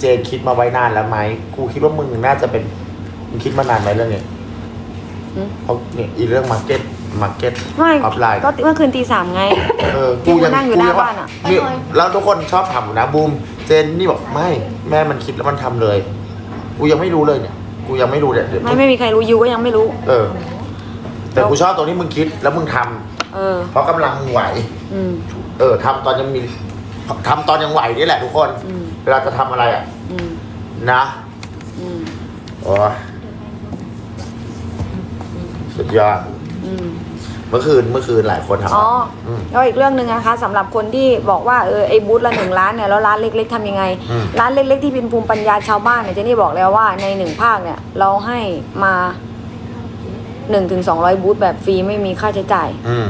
เจนคิดมาไว้นานแล้วไหมกูคิดว่ามึงน่าจะเป็นมึงคิดมานานไหมเรื่องนี้อืม เพราะเนี่ยอีเรื่องมาร์เก็ตมาร์เก็ตไม่ออฟไลน์ก็เมื่อคืนตีสามไง เออที่กูนั่งอยู่หน้ากูบ้านอะนี่แล้วทุกคนชอบถามนะบูมเจนนี่บอกไม่แม่มันคิดแล้วมันทำเลย กูยังไม่รู้เลยเนี่ย กูยังไม่รู้เนี่ยเดี๋ยวไม่ไม่มีใครรู้ยูก็ยังไม่รู้ เออ แต่กูชอบตรงที่มึงคิดแล้วมึงทำเออ เพราะกำลังมึงไหว อืม เออทำตอนยังมีทำตอนยังไหวนี่แหละทุกคน อืม เวลาจะทำอะไรอะ อืมนะอืมโอ้ยสุดยอด อืม เมื่อคืนเมื่อคืนหลายคนทำอ๋อมแล้วอีกเรื่องหนึ่งนะคะสำหรับคนที่บอกว่าเออไอ้บูธละหนึ่งล้านเนี่ยแล้วร้านเล็ก ๆทำยังไง อืม ร้านเล็ก ๆ ที่เป็นภูมิปัญญาชาวบ้านเนี่ยเจนี่บอกแล้วว่าในหนึ่งภาคเนี่ยเราให้มาหนึ่งถึงสองร้อยบูธแบบฟรีไม่มีค่าใช้จ่าย อืม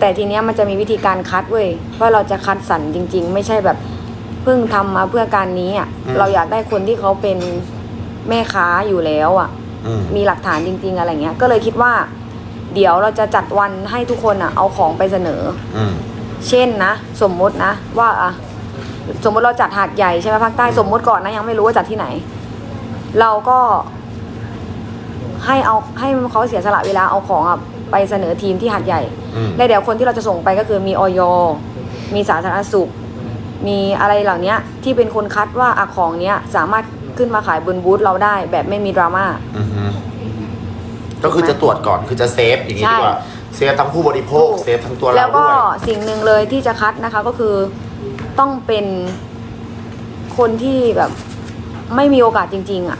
แต่ทีเนี้ยมันจะมีวิธีการคัดเว้ยว่าเราจะคัดสรรจริง ๆ ไม่ใช่แบบ เพิ่งทำมาเพื่อการนี้อะอืม เราอยากได้คนที่เขาเป็นแม่ค้าอยู่แล้วอะ อืม มีหลักฐานจริง ๆ อะไรเงี้ย ก็เลยคิดว่า เดี๋ยวเราจะจัดวันให้ทุกคนอะ เอาของไปเสนอ อืม เช่นนะ สมมตินะว่าอะสมมติเราจัดหาดใหญ่ใช่ไหมภาคใต้สมมติก่อนนะยังไม่รู้ว่าจัดที่ไหน เราก็ ให้เอาให้เขาเสียสละเวลาเอาของอะไปเสนอทีมที่หาดใหญ่ อืม และเดี๋ยวคนที่เราจะส่งไปก็คือมีออยมีสาธารณสุข มีอะไรเหล่านี้ที่เป็นคนคัดว่าอะของเนี้ยสามารถขึ้นมาขายบนบูธเราได้แบบไม่มีดราม่า อือฮึก็คือจะตรวจก่อนคือจะเซฟอย่างนี้ใช่ดีกว่า เซฟทั้งผู้บริโภค ถูก เซฟทั้งตัวแล้เราวก็ด้วย สิ่งหนึ่งเลยที่จะคัดนะคะก็คือต้องเป็นคนที่แบบไม่มีโอกาสจริง ๆ อะ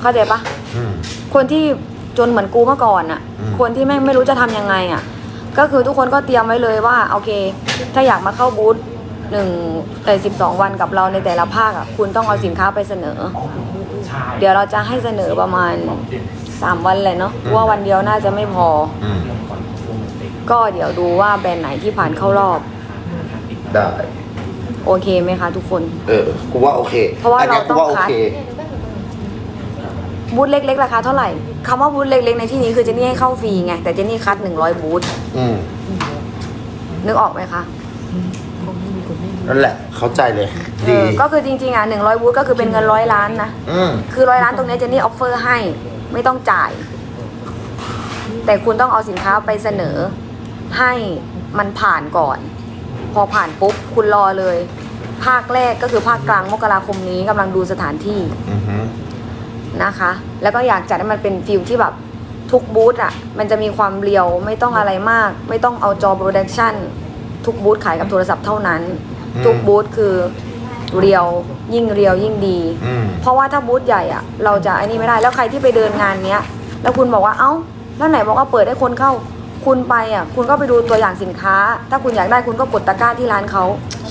เข้าใจปะ อืม คนที่จนเหมือนกูเมื่อก่อนอะ อืม คนที่ไม่ไม่รู้จะทำยังไงอะ ก็คือทุกคนก็เตรียมไว้เลยว่าโอเค ถ้าอยากมาเข้าบูธ หนึ่งเอ่สิบสองวันกับเราในแต่ละภาคอะคุณต้องเอาสินค้าไปเสนอ เดี๋ยวเราจะให้เสนอประมาณสามวันเลยเนาะเพราะว่าวันเดียวน่าจะไม่พออืมก็เดี๋ยวดูว่าแบรนด์ไหนที่ผ่านเข้ารอบ ได้ โอเคไหมคะทุกคน เออกูว่าโอเคเพราะว่าอันนี้ยเราต้องกูว่าโอคัดเคบูธเล็กๆราคาเท่าไหร่คำว่าบูธเล็กๆในที่นี้คือเจนนี่ให้เข้าฟรีไงแต่เจนนี่คัดหนึ่งร้อยบูธอืมนึกออกไหมคะ นั่นแหละ เข้าใจเลย เอดีอก็คือจริงๆอะหนึ่งร้อยบูธก็คือเป็นเงินร้อยล้านนะ อืมคือร้อยล้านตรงเนี้ยเจนนี่ออฟเฟอร์ให้ไม่ต้องจ่าย แต่คุณต้องเอาสินค้าไปเสนอ ให้มันผ่านก่อน พอผ่านปุ๊บ คุณรอเลย ภาคแรกก็คือภาคกลางมกราคมนี้กำลังดูสถานที่อือฮึนะคะ แล้วก็อยากจัดให้มันเป็นฟิลที่แบบ ทุกบูธอะ มันจะมีความเรียวไม่ต้องอะไรมาก ไม่ต้องเอาจอโปรดักชัน ทุกบูธขายกับโทรศัพท์เท่านั้นทุกบูธคือเรียวยิ่งเรียวยิ่งดี อืม เพราะว่าถ้าบูธใหญ่อะเราจะไอ้นี่ไม่ได้แล้วใครที่ไปเดินงานเนี้ย แล้วคุณบอกว่าเอ้า แล้วไหนบอกว่าเปิดให้คนเข้า คุณไปอะคุณก็ไปดูตัวอย่างสินค้า ถ้าคุณอยากได้คุณก็กดตะกร้าที่ร้านเขา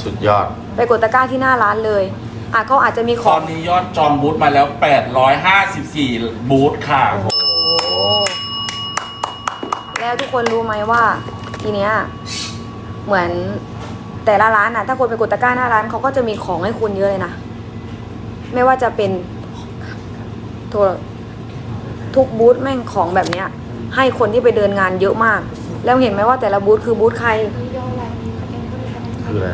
สุดยอด ไปกดตะกร้าที่หน้าร้านเลยอะเขาอาจจะมีขตอองนนี้ยอดจองบูธมาแล้ว 854 บูธค่ะโอ้แล้วทุกคนรู้ไหมว่าทีเนี้ย เหมือนแต่ละร้านอะถ้าคนไปกดตะกร้าหน้าร้านเขาก็จะมีของให้คุณเยอะเลยนะ ไม่ว่าจะเป็นโทรทุกบูธแม่งของแบบเนี้ย ให้คนที่ไปเดินงานเยอะมาก แล้วเห็นไหมว่าแต่ละบูธคือบูธใคร คืออะไร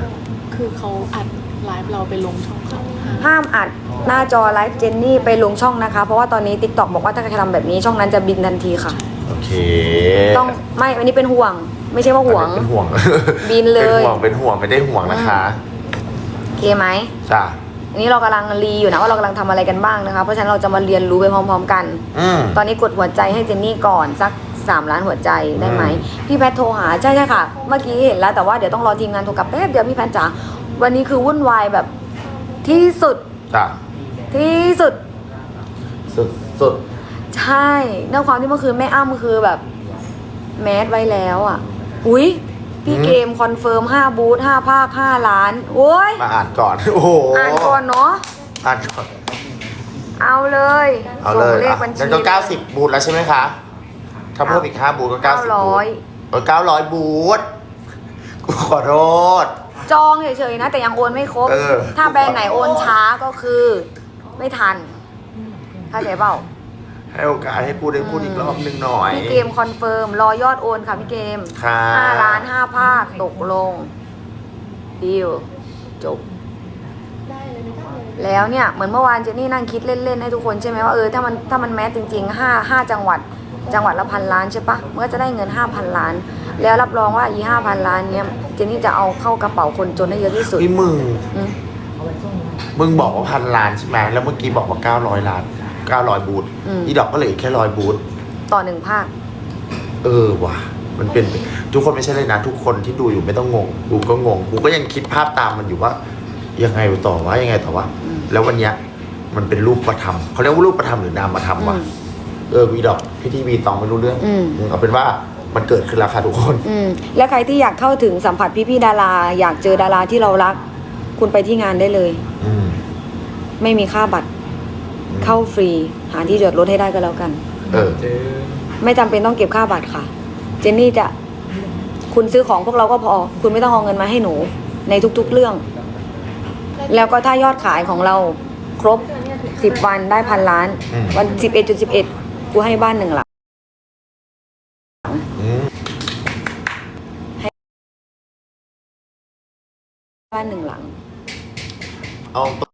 คือเขาอัดไลฟ์เราไปลงช่องเขาห้ามอัดหน้าจอไลฟ์เจนนี่ไปลงช่องนะคะ เพราะว่าตอนนี้ t ิ k t o k บอกว่าถ้าใครทำแบบนี้ช่องนั้นจะบินทันทีค่ะ โอเค ต้องไม่อันนี้เป็นห่วง ไม่ใช่ว่าห่วง เป็นห่วงบินเลย เป็นห่วงเป็นห่วงไม่ได้ห่วงนะคะโอเคไหมจ้ะอันนี้เรากำลังรีอยู่นะว่าเรากำลังทำอะไรกันบ้างนะคะเพราะฉะนั้นเราจะมาเรียนรู้ไปพร้อม ๆ กันอืมตอนนี้กดหัวใจให้เจนนี่ก่อนสักสามล้านหัวใจได้ไหมอืมพี่แพทโทรหาใช่ใช่ค่ะ เมื่อกี้เห็นแล้วแต่ว่าเดี๋ยวต้องรอทีมงานโทรกลับแป๊บเดียวพี่แพทจ๋าวันนี้คือวุ่นวายแบบที่สุดจ้ะที่สุด สุดสุดใช่เรื่องความที่เมื่อคืนแม่อ้ำคือแบบแมสไว้แล้วอะ อุ้ยพี่เกมคอนเฟิร์มห้าบูธห้าภาคห้าล้าน โอ้ย มาอ่านก่อน โอ้โหอ่านก่อนเนาะ อ่านก่อน เอาเลยเอาเลยส่งเลขอะบัญชีงั้นก็เก้าสิบบูธแล้วใช่ไหมคะ ถ้าเพิ่มอีกห้าบูธก็เก้าเก้าสิบร้บูอธยเออเก้าร้อยบูธกูขอโทษ จองเฉยๆนะ แต่ยังโอนไม่ครบ เออ ถ้าแบรนด์ไหนโอนช้าก็คือ ไม่ทันเข้าใจเปล่า ให้โอกาสให้พูดได้พูดอีกรอบหนึงหน่อย พี่เกมคอนเฟิร์มรอยอดโอนค่ะพี่เกมค่ะห้าล้านห้าภาคตกลงดีลจบ ได้เลย แล้วเนี่ยเหมือนเมื่อวานเจนนี่นั่งคิดเล่นๆให้ทุกคนใช่ไหมว่าเออถ้ามันถ้ามันแมสจริงๆห้าห้าจังหวัด จังหวัดละพันล้านใช่ปะมันก็จะได้เงินห้าพันล้าน แล้วรับรองว่าอีห้าพันล้านเนี่ยเจนนี่จะเอาเข้ากระเป๋าคนจนให้เยอะที่สุดพี่มึง อืมมึงบอกว่าพันล้านใช่ไหมแล้วเมื่อกี้บอกว่าเก้าร้อยล้าน เก้าร้อยบูธอีดอกก็เหลืออกแค่ร้อยบูธต่อหนึ่งภาค เออว่ะ มันเป็นทุกคนไม่ใช่เลยนะ ทุกคนที่ดูอยู่ไม่ต้องงงกูก็งงกูก็ยังคิดภาพตามมันอยู่ว่า ยังไงต่อวะยังไงต่อวะอืม แล้ววันเนี้ยมันเป็นรูปประธรรมเขาเรียกว่ารูปประธรรมหรือนามประธรรมวะ อืม เออวีดอกพี่ทีวีตองไม่รู้เรื่องอืม เอาเป็นว่ามันเกิดขึ้นแล้วค่ะทุกคน อืมและใครที่อยากเข้าถึงสัมผัสพี่ๆดารา อยากเจอดาราที่เรารัก คุณไปที่งานได้เลย อืม ไม่มีค่าบัตร เข้าฟรีหาที่จอดรถให้ได้ก็แล้วกัน เออ ไม่จำเป็นต้องเก็บค่าบัตรค่ะ เจนนี่จะคุณซื้อของพวกเราก็พอ คุณไม่ต้องเอาเงินมาให้หนู ในทุกๆเรื่อง แล้วก็ถ้ายอดขายของเราครบสิบวันได้พันล้าน อืม วันสิบเอ็ดจุดสิบเอ็ดกูให้บ้านหนึ่งหลังอืมบ้านหนึ่งหลัง เอาตร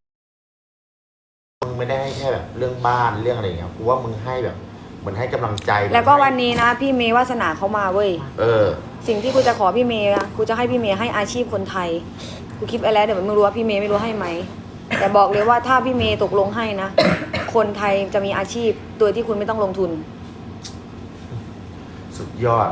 งมึงไม่ได้ให้แค่แบบเรื่องบ้านเรื่องอะไรอย่างเงี้ยกูว่ามึงให้แบบเหมือนให้กำลังใจแล้วก็วันนี้นะ พี่เมย์วาสนาเขามาเว้ยเออ สิ่งที่กูจะขอพี่เมย์นะกูจะให้พี่เมย์ให้อาชีพคนไทยกูคิดไปแล้วเดี๋ยวไม่รู้ว่าพี่เมย์ไม่รู้ให้ไหมแต่บอกเลยว่าถ้าพี่เมย์ตกลงให้นะ คนไทยจะมีอาชีพโดยที่คุณไม่ต้องลงทุน สุดยอด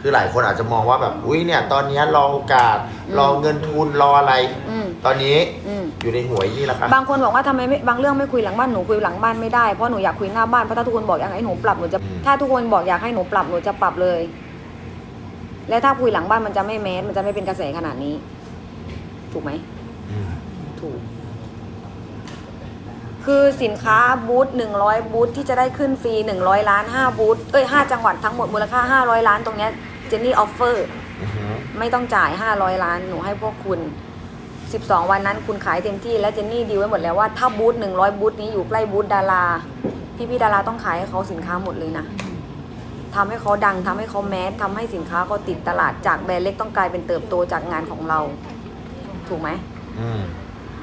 คือหลายคนอาจจะมองว่าแบบอุ้ยเนี่ยตอนเนี้ยรอโอกาสอืมรอเงินทุนรออะไร อืม ตอนนี้อืม อยู่ในหวยนี่แหละค่ะบางคนบอกว่าทำไมไม่บางเรื่องไม่คุยหลังบ้านหนูคุยหลังบ้านไม่ได้เพราะหนูอยากคุยหน้าบ้านเพราะถ้าทุกคนบอกอยากให้หนูปรับหนูจะอืม ถ้าทุกคนบอกอยากให้หนูปรับหนูจะปรับเลย และถ้าคุยหลังบ้านมันจะไม่แมสมันจะไม่เป็นกระแสขนาดนี้ ถูกไหมอืมถูก คือสินค้าบูธหนึ่งร้อยบูธที่จะได้ขึ้นฟรีหนึ่งร้อยล้านห้าบูธเอ้ยห้าจังหวัดทั้งหมดมูลค่าห้าร้อยล้านตรงเนี้ย เจนนี่ออฟเฟอร์อือหือไม่ต้องจ่าย 500 ล้าน หนูให้พวกคุณ 12 วันนั้นคุณขายเต็มที่ และเจนนี่ดีลไว้หมดแล้วว่าถ้าบูธ100 บูธนี้อยู่ใกล้บูธดารา พี่ๆดาราต้องขายให้เขาสินค้าหมดเลยนะทำให้เขาดังทำให้เขาแมสทำให้สินค้าเขาติดตลาดจากแบรนด์เล็กต้องกลายเป็นเติบโตจากงานของเรา ถูกไหมอืม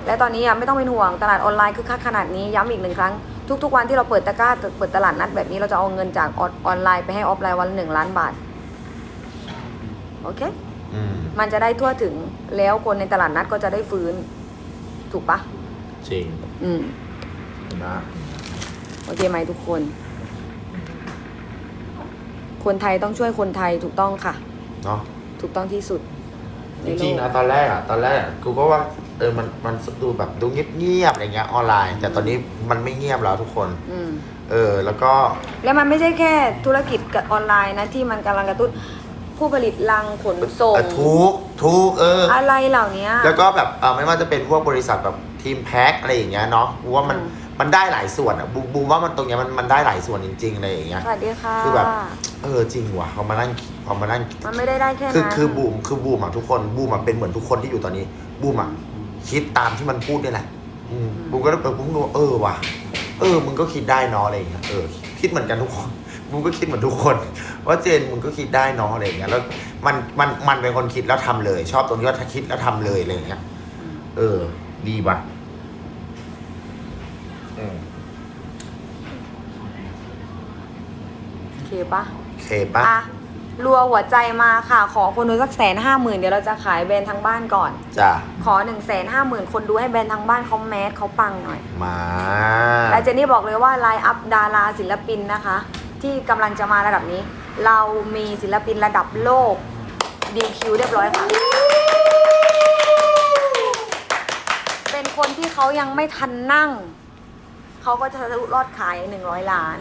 และตอนนี้อะไม่ต้องเป็นห่วงตลาดออนไลน์คือคักขนาดนี้ย้ำอีกหนึ่งครั้ง ทุกๆวันที่เราเปิดตะกร้าเปิดตลาดนัดแบบนี้เราจะเอาเงินจากออนออนไลน์ไปให้ออฟไลน์วันละหนึ่งล้านบาท โอเค อืมมันจะได้ทั่วถึงแล้วคนในตลาดนัดก็จะได้ฟื้น ถูกปะจริงอืม นะโอเคไหมทุกคน คนไทยต้องช่วยคนไทยถูกต้องค่ะ เนาะ ถูกต้องที่สุดจริงๆนะตอนแรกอะตอนแรกอะกูก็ว่าเออมันมันดูแบบดูเงียบๆอะไรเงี้ยออนไลน์ แต่ตอนนี้มันไม่เงียบแล้วทุกคน อืม เออ แล้วก็ แล้วมันไม่ใช่แค่ธุรกิจกับออนไลน์นะที่มันกำลังกระตุ้น ผู้ผลิตลังขนส่ง เออทุกทุกเออ อะไรเหล่านี้แล้วก็แบบเออไม่ว่าจะเป็นพวกบริษัทแบบทีมแพ็คอะไรอย่างเงี้ยเนาะกูว่ามันอืมมันได้หลายส่วนอะบูบูมว่ามันตรงเนี้ยมันมันได้หลายส่วนจริงๆอะไรอย่างเงี้ยสวัสดีค่ะคือแบบเออจริงว่ะพอมานั่งพอมานั่งมันไม่ได้ได้แค่คือนั้นคือบูมคือบูมอะทุกคนบูมอะเป็นเหมือนทุกคนที่อยู่ตอนนี้บูมอะคิดตามที่มันพูดนี่แหละอืมบูมก็เลยเออบูมก็เออว่ะเออมึงก็คิดได้เนาะอะไรอย่างเงี้ยเออคิดเหมือนกันทุกคน บูมก็คิดเหมือนทุกคน ว่าเจนมึงก็คิดได้เนาะอะไรอย่างเงี้ยแล้วมันมันมันเป็นคนคิดแล้วทำเลย ชอบตรงที่ว่าถ้าคิดแล้วทำเลยอะไรอย่างเงี้ยเออ ดีว่ะอืมโอเคปะโอเคปะอะรัวหัวใจมาค่ะ ขอคนดูสักแสนห้าหมื่นเดี๋ยวเราจะขายแบรนด์ทางบ้านก่อนจ้ะขอหนึ่งแสนห้าหมื่นคนดูให้แบรนด์ทางบ้านเขาแมสเขาปังหน่อย มาและเจนนี่บอกเลยว่าไลน์อัพดาราศิลปินนะคะ ที่กำลังจะมาระดับนี้ เรามีศิลปินระดับโลกดีคิวเรียบร้อยค่ะ เป็นคนที่เขายังไม่ทันนั่ง เขาก็จะทะลุรอดขายหนึ่งร้อยล้าน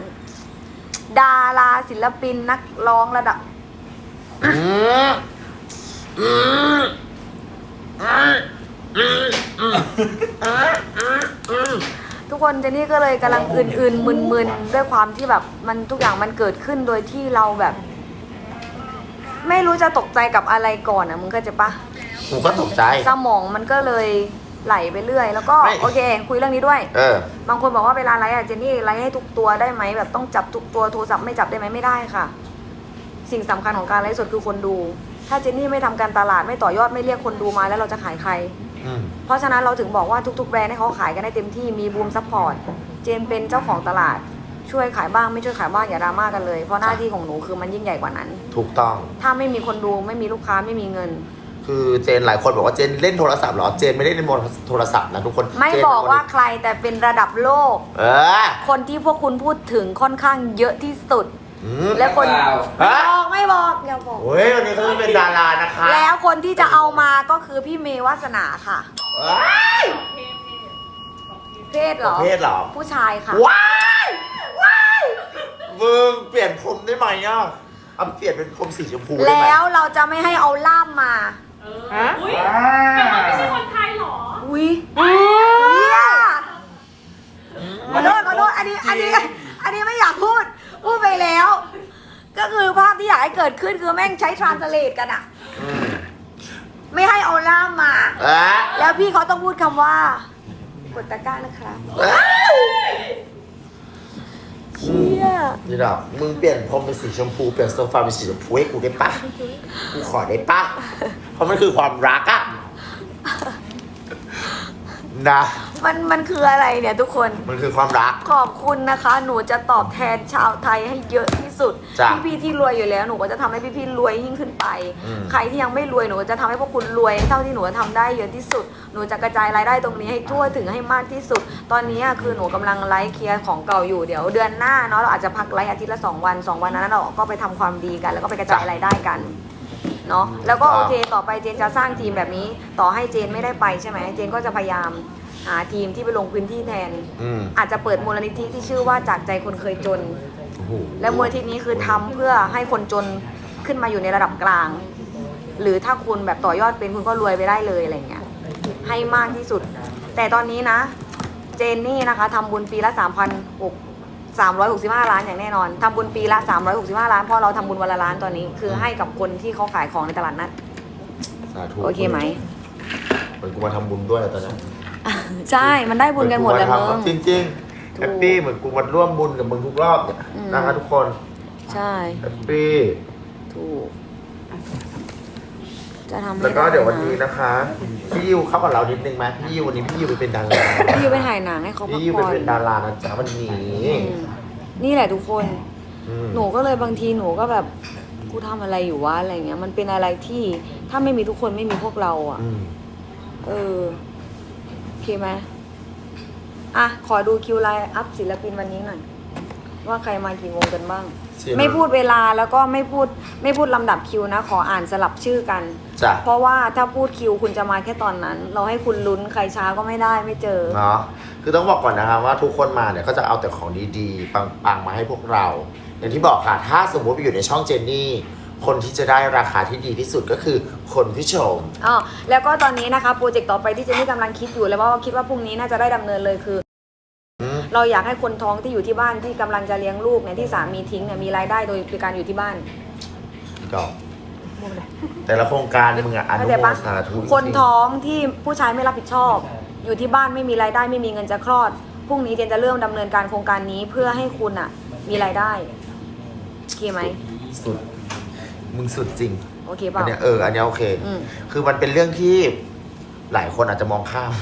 ดาราศิลปินนักร้องระดับอ มอืมอืมอืมอืมอืมทุกคนเจนนี่ก็เลยกำลังอื่นๆมึนๆด้วยความที่แบบมันทุกอย่างมันเกิดขึ้นโดยที่เราแบบ ไม่รู้จะตกใจกับอะไรก่อนอะมึงเข้าใจปะกูก็ตกใจ สมองมันก็เลยไหลไปเรื่อย แล้วก็ไม่ โอเค คุยเรื่องนี้ด้วย เออ บางคนบอกว่าเวลาไลฟ์อะเจนนี่ไลฟ์ให้ทุกตัวได้ไหมแบบต้องจับทุกตัวโทรศัพท์ไม่จับได้ไหมไม่ได้ค่ะ สิ่งสำคัญของการไลฟ์สดคือคนดู ถ้าเจนนี่ไม่ทำการตลาดไม่ต่อยอดไม่เรียกคนดูมาแล้วเราจะขายใครออืม เพราะฉะนั้นเราถึงบอกว่าทุกๆแบรนด์ให้เขาขายกันได้เต็มที่มีบูมซัพพอร์ตเจนเป็นเจ้าของตลาดช่วยขายบ้างไม่ช่วยขายบ้างอย่าดราม่ากันเลย เพราะหน้าที่ของหนูคือมันยิ่งใหญ่กว่านั้น ถูกต้อง ถ้าไม่มีคนดูไม่มีลูกค้าไม่มีเงิน คือเจนหลายคนบอกว่าเจนเล่นโทรศัพท์เหรอเจนไม่ได้เล่นโทรศัพท์นะทุกคน ไม่เจนบอกว่าใครแต่เป็นระดับโลก เออ คนที่พวกคุณพูดถึงค่อนข้างเยอะที่สุด อืมและคนเปล่าไม่บอกไม่บอกอย่าบอกโอ้ยวันนี้เขาเป็นดารานะคะแล้วคนที่จะเอามาก็คือพี่เมย์วาสนาค่ะว้ายเพศเหรอ เพศเหรอ ผู้ชายค่ะ ว้ายว้ายมึงเปลี่ยนผมได้ไหมอะเอาเปลี่ยนเป็นผมสีชมพูได้ไหมแล้วเราจะไม่ให้เอาล่ามมาฮะ อุ้ยว้าแต่ว่าไม่ใช่คนไทยเหรอ อุ้ยเนี่ยขอโทษขอโทษอันนี้อันนี้ พูดไปแล้ว ก็คือภาพที่อยากให้เกิดขึ้นคือแม่งใช้ translate กันอะอืมไม่ให้เอาล่ามมาเอ๊ะแล้วพี่เขาต้องพูดคำว่ากดตะกร้านะครับเอ๊ะเชี่ยนี่ดอกมึงเปลี่ยนผมเป็นสีชมพูเปลี่ยนโซฟาเป็นสีชมพูให้กูได้ปะกูขอได้ปะเพราะมันคือความรักอะนะ มันมันคืออะไรเนี่ยทุกคน มันคือความรัก ขอบคุณนะคะ หนูจะตอบแทนชาวไทยให้เยอะที่สุด จ้ะพี่ๆที่รวยอยู่แล้ว หนูก็จะทำให้พี่ๆรวยยิ่งขึ้นไป อืม ใครที่ยังไม่รวย หนูก็จะทำให้พวกคุณรวย เท่าที่หนูจะทำได้เยอะที่สุด หนูจะกระจายรายได้ตรงนี้ให้ทั่วถึงให้มากที่สุด ตอนนี้อะคือหนูกำลังไลฟ์เคลียร์ของเก่าอยู่ เดี๋ยวเดือนหน้าเนาะ เราอาจจะพักไลฟ์อาทิตย์ละสองวันสองวันนั้นเราก็ไปทำความดีกัน แล้วก็ไปกระจายรายได้กัน เนาะ แล้วก็โอเค ต่อไปเจนจะสร้างทีมแบบนี้ ต่อให้เจนไม่ได้ไปใช่ไหม เจนก็จะพยายาม หาทีมที่ไปลงพื้นที่แทน อืมอาจจะเปิดมูลนิธิที่ชื่อว่าจากใจคนเคยจน โอ้โหและมูลนิธินี้คือทำเพื่อให้คนจนขึ้นมาอยู่ในระดับกลาง หรือถ้าคุณแบบต่อยอดเป็นคุณก็รวยไปได้เลยอะไรเงี้ยให้มากที่สุด แต่ตอนนี้นะ เจนนี่นะคะทำบุญปีละ 3 6 365 ล้านอย่างแน่นอนทำบุญปีละ 365 ล้านเพราะเราทำบุญวันละล้านตอนนี้ คือให้กับคนที่เขาขายของในตลาดนัดสาธุโอเคไหม เหมือนกูมาทำบุญด้วยอะตอนนั้น ใช่มันได้บุญกันหมดเลยมึง จริงจริงๆแฮปปี้เหมือนกูมาร่วมบุญกับมึงทุกรอบเนี่ยอืม นะคะทุกคนใช่ แฮปปี้ถูก จะทำให้แล้วก็เดี๋ยววันนี้ไะนะคะพี่ยิวเข้ากับเรานิดนึงไหมพี่ยิววันนี้พี่ยิวไปเป็นดาราพี่ยูไปถ่ายหนังให้เขาพัพี่กยิวไปผ่อนเป็นดารานะจ๊ะวันนี้อืมนี่แหละทุกคน อืม หนูก็เลยบางทีหนูก็แบบกูทำอะไรอยู่วะอะไรเงี้ย มันเป็นอะไรที่ถ้าไม่มีทุกคนไม่มีพวกเราอะ อืมเออโอ เคไหมอะ ขอดูคิวไลน์อัพศิลปินวันนี้หน่อย ว่าใครมากี่วงกันบ้างไม่พูดเวลาแล้วก็ไม่พูดไม่พูดลำดับคิวนะ ขออ่านสลับชื่อกัน จ้ะเพราะว่าถ้าพูดคิวคุณจะมาแค่ตอนนั้น เราให้คุณลุ้นใครช้าก็ไม่ได้ไม่เจอ เนาะคือต้องบอกก่อนนะครับว่าทุกคนมาเนี่ยก็จะเอาแต่ของดีๆ ปังๆ มาให้พวกเรา อย่างที่บอกค่ะ ถ้าสมมุติไปอยู่ในช่องเจนนี่ คนที่จะได้ราคาที่ดีที่สุดก็คือคนที่ชม อ๋อแล้วก็ตอนนี้นะคะโปรเจกต์ต่อไปที่เจนนี่กำลังคิดอยู่แล้วว่าคิดว่าพรุ่งนี้น่าจะได้ดำเนินเลยคืออืมเราอยากให้คนท้องที่อยู่ที่บ้านที่กำลังจะเลี้ยงลูกเนี่ยที่สามีทิ้งเนี่ยมีรายได้โดยการอยู่ที่บ้าน ก็แต่ละโครงการมึงอะอนุเข้าใจโมปะทนาทุคนท้องที่ผู้ชายไม่รับผิดชอบ อยู่ที่บ้านไม่มีรายได้ไม่มีเงินจะคลอดพรุ่งนี้เจนจะเริ่มดำเนินการโครงการนี้เพื่อให้คุณอะมีรายได้โอเคไหม สุด มึงสุดจริง โอเคอัเปล่า นเนี้ยเอออันเนี้ยโอเค อืม คือมันเป็นเรื่องที่หลายคนอาจจะมองข้าม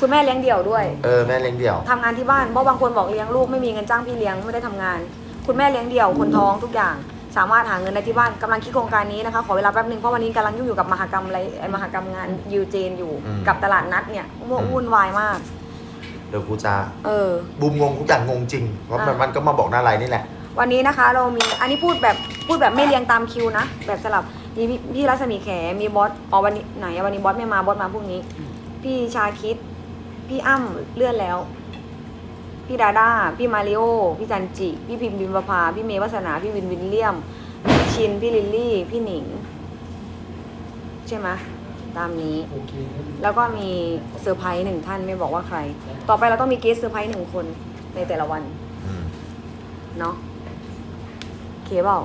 คุณแม่เลี้ยงเดี่ยวด้วยเออแม่เลี้ยงเดี่ยว ทำงานที่บ้านเพราะบางคนบอกเลี้ยงลูกไม่มีเงินจ้างพี่เลี้ยงไม่ได้ทำงาน คุณแม่เลี้ยงเดี่ยวคนท้องทุกอย่าง สามารถหาเงินได้ที่บ้านกำลังคิดโครงการนี้นะคะขอเวลาแป๊บนึงเพราะวันนี้กำลังยุ่งอยู่กับมหกรรมอะไรไอ้มหกรรมงานยูเจนอยู่อืม กับตลาดนัดเนี่ยมั่ววุ่นวายมาก เดี๋ยวกูจะเออ บูมงงทุกอย่างงงจริงเพราะมันอะ มันก็มาบอกหน้าไลน์นี่แหละ วันนี้นะคะเรามีอันนี้พูดแบบพูดแบบไม่เรียงตามคิวนะ แบบสลับมีพี่พี่รัศมีแขมีบอสอ๋อวันนี้ไหนอะวันนี้บอสไม่มาบอสมาพรุ่งนี้ พี่ชาคิด พี่อ้ำเลื่อนแล้ว พี่ดาด้าพี่มาริโอพี่จันจิ พี่พิมพ์บิมประภาพี่เมย์วัสนาพี่วินวินเลียมพี่ชินพี่ลิลลี่พี่หนิง ใช่ไหมตามนี้ แล้วก็มีเซอร์ไพรส์หนึ่งท่านไม่บอกว่าใคร ต่อไปเราต้องมีเกสเซอร์ไพรส์หนึ่งคนในแต่ละวันอืมเนาะโอ เคเปล่า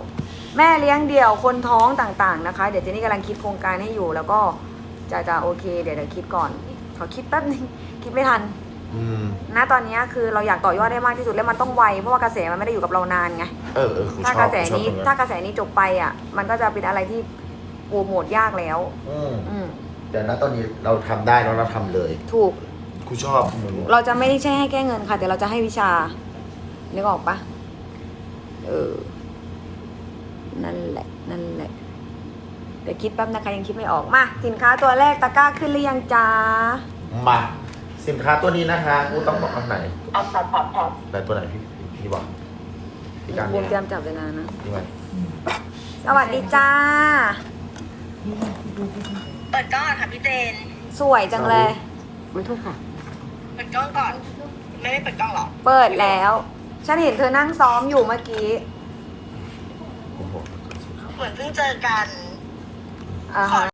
แม่เลี้ยงเดี่ยวคนท้องต่างๆนะคะ เดี๋ยวเจนนี่กำลังคิดโครงการให้อยู่ แล้วก็จะจะโอเค เดี๋ยวเดี๋ยวคิดก่อน ขอคิดแป๊บนึงคิดไม่ทันอืมณตอนนี้คือเราอยากต่อยอดได้มากที่สุดแล้วมันต้องไวเพราะว่ากระแสมันไม่ได้อยู่กับเรานานไงเออเออกูถ้าชอบกระแสนี้ชอบตรงถ้ากระแสนี้จบไปอะ มันก็จะเป็นอะไรที่โปรโมทยากแล้ว อืมอืมแต่ณตอนนี้เราทำได้แล้วเราทำเลยถูก กูชอบมึงเราจะไม่ได้ใช่ให้แก้เงินค่ะ แต่เราจะให้วิชานึกออกปะเออ นั่นแหละนั่นแหละเดี๋ยวคิดแป๊บนะคะยังคิดไม่ออกมาสินค้าตัวแรกตะกร้าขึ้นหรือยังจ้ามาสินค้าตัวนี้นะคะกูต้องบอกอันไหนเอาพอพอพอแต่ตัวไหนพี่พี่บอกพี่การบูมเตรีเนี่ยยมจับเวลานะนี่ไงสวัสดีจ้า เปิดกล้องก่อนค่ะพี่เจน สวยจังเลยเปิดกล้องก่อน ไม่ได้เปิดกล้องหรอ เปิดแล้ว ฉันเห็นเธอนั่งซ้อมอยู่เมื่อกี้โอ้โห เหมือนเพิ่งเจอกัน อ่าฮะ